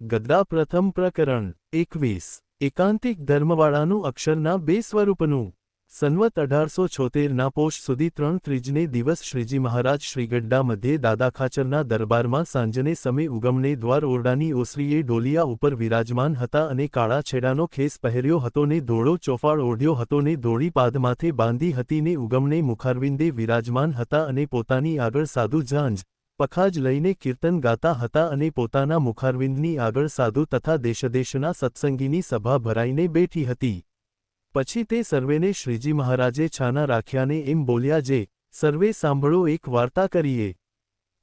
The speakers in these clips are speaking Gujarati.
ગદ્દા પ્રથમ પ્રકરણ, એકવીસ. એકાંતિક ધર્મવાળાનું અક્ષરના બે સ્વરૂપનું. સન્વત અઢારસો છોતેરના પોષ સુધી ત્રણ ત્રીજને દિવસ શ્રીજી મહારાજ શ્રીગડ્ડા મધ્યે દાદા ખાચરના દરબારમાં સાંજને સમય ઉગમને દ્વાર ઓરડાની ઓસરીએ ડોલિયા ઉપર વિરાજમાન હતા અને કાળા છેડાનો ખેસ પહેર્યો હતો ને ધોળો ચોફાળ ઓઢ્યો હતો ને ધોળી પાદમાથે બાંધી હતી ને ઉગમને મુખારવિંદે વિરાજમાન હતા અને પોતાની આગળ સાધુ ઝાંઝ પખાજ લઈને કીર્તન ગાતા હતા અને પોતાના મુખારવિંદની આગળ સાધુ તથા દેશદેશના સત્સંગીની સભા ભરાઈને બેઠી હતી. પછી તે સર્વેને શ્રીજી મહારાજે છાના રાખ્યાને એમ બોલ્યા જે, સર્વે સાંભળો એક વાર્તા કરીએ.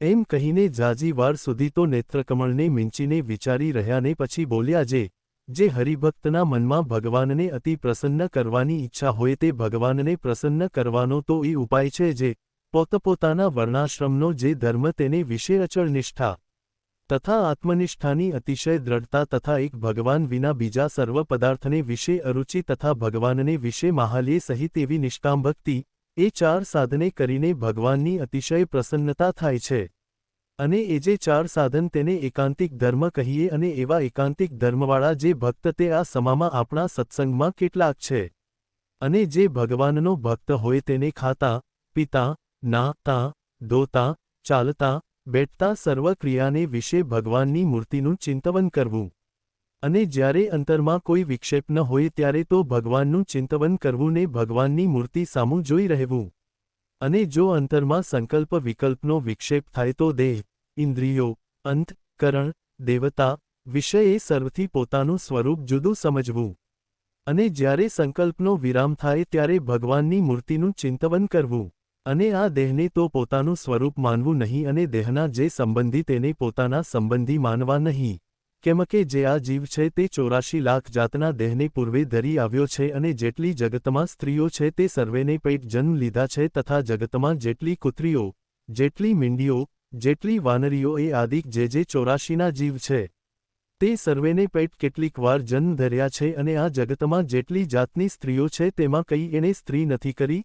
એમ કહીને જાજી વાર સુધી તો નેત્રકમળને મીંચીને વિચારી રહ્યાને પછી બોલ્યા જે જે હરિભક્તના મનમાં ભગવાનને અતિ પ્રસન્ન કરવાની ઈચ્છા હોય તે ભગવાનને પ્રસન્ન કરવાનો તો એ ઉપાય છે જે પોતપોતાના વર્ણાશ્રમનો જે ધર્મ તેને વિશે અચળ નિષ્ઠા તથા આત્મનિષ્ઠાની અતિશય દ્રઢતા તથા એક ભગવાન વિના બીજા સર્વ પદાર્થને વિશે અરુચિ તથા ભગવાનને વિશે મહાલ્યે સહિત એવી નિષ્કામ ભક્તિ, એ ચાર સાધને કરીને ભગવાનની અતિશય પ્રસન્નતા થાય છે. અને એ જે ચાર સાધન તેને એકાંતિક ધર્મ કહીએ અને એવા એકાંતિક ધર્મવાળા જે ભક્ત તે આ સમામાં આપણા સત્સંગમાં કેટલાક છે. અને જે ભગવાનનો ભક્ત હોય તેને ખાતા, પિતા નાતા દોતા ચાલતા, બેઠતા સર્વ ક્રિયાને વિશે ભગવાનની મૂર્તિનું ચિંતવન કરવું. અને જ્યારે અંતરમાં કોઈ વિક્ષેપ ન હોય ત્યારે તો ભગવાનનું ચિંતવન કરવું ને ભગવાનની મૂર્તિ સામું જોઈ રહેવું. અને જો અંતરમાં સંકલ્પ વિકલ્પનો વિક્ષેપ થાય તો દેહ, ઇન્દ્રિયો, અંત, કરણ, દેવતા વિષયે સર્વથી પોતાનું સ્વરૂપ જુદું સમજવું. અને જ્યારે સંકલ્પનો વિરામ થાય ત્યારે ભગવાનની મૂર્તિનું ચિંતવન કરવું. અને આ દેહને તો પોતાનું સ્વરૂપ માનવું નહીં અને દેહના જે સંબંધી તેને પોતાના સંબંધી માનવા નહીં. કેમ કે જે આ જીવ છે તે ચોરાશી લાખ જાતના દેહને પૂર્વે ધરી આવ્યો છે અને જેટલી જગતમાં સ્ત્રીઓ છે તે સર્વેને પેટ જન્મ લીધા છે તથા જગતમાં જેટલી કુતરીઓ, જેટલી મીંડીઓ, જેટલી વાનરીઓ એ આદિક જે જે ચોરાશીના જીવ છે, તે સર્વેને પેટ કેટલીક વાર જન્મ ધર્યા છે અને આ જગતમાં જેટલી જાતની સ્ત્રીઓ છે તેમાં કઈ એને સ્ત્રી નથી કરી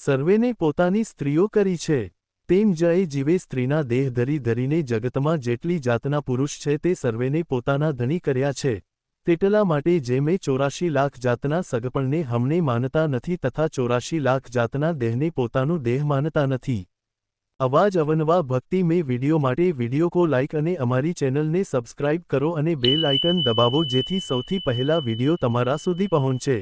સર્વેને પોતાની સ્ત્રીઓ કરી છે. તેમ જ એ જીવે સ્ત્રીના દેહ ધરી ધરીને જગતમાં જેટલી જાતના પુરુષ છે તે સર્વેને પોતાના ધણી કર્યા છે. તેટલા માટે જે મેં ચોરાશી લાખ જાતના સગપણને હમને માનતા નથી તથા ચોરાશી લાખ જાતના દેહને પોતાનું દેહ માનતા નથી. અવાજ અવનવા ભક્તિ મેં વિડિયો માટે વિડિયો કો લાઇક અને અમારી ચેનલને સબસ્ક્રાઇબ કરો અને બેલ આઇકન દબાવો જેથી સૌથી પહેલા વિડિયો તમારા સુધી પહોંચે.